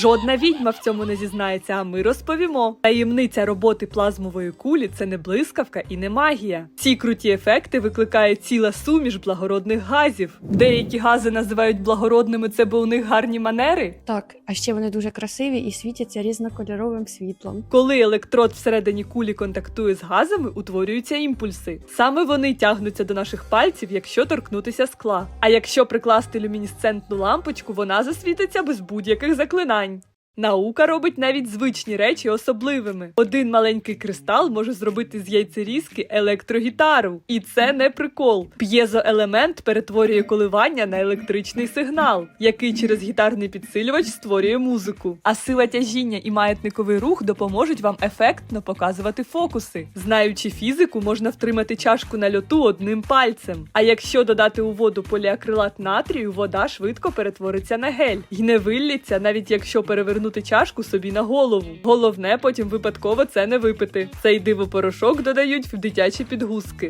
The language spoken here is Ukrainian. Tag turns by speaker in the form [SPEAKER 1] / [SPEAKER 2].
[SPEAKER 1] Жодна відьма в цьому не зізнається, а ми розповімо. Таємниця роботи плазмової кулі це не блискавка і не магія. Ці круті ефекти викликає ціла суміш благородних газів. Деякі гази називають благородними, це бо у них гарні манери.
[SPEAKER 2] Так, а ще вони дуже красиві і світяться різнокольоровим світлом.
[SPEAKER 1] Коли електрод всередині кулі контактує з газами, утворюються імпульси. Саме вони тягнуться до наших пальців, якщо торкнутися скла. А якщо прикласти люмінесцентну лампочку, вона засвітиться без будь-яких заклинань. Наука робить навіть звичні речі особливими. Один маленький кристал може зробити з яйцерізки електрогітару. І це не прикол. П'єзоелемент перетворює коливання на електричний сигнал, який через гітарний підсилювач створює музику. А сила тяжіння і маятниковий рух допоможуть вам ефектно показувати фокуси. Знаючи фізику, можна втримати чашку на льоту одним пальцем. А якщо додати у воду поліакрилат натрію, вода швидко перетвориться на гель і не виллється, навіть якщо перевернути чашку собі на голову. Головне потім випадково це не випити. Цей дивопорошок додають в дитячі підгузки.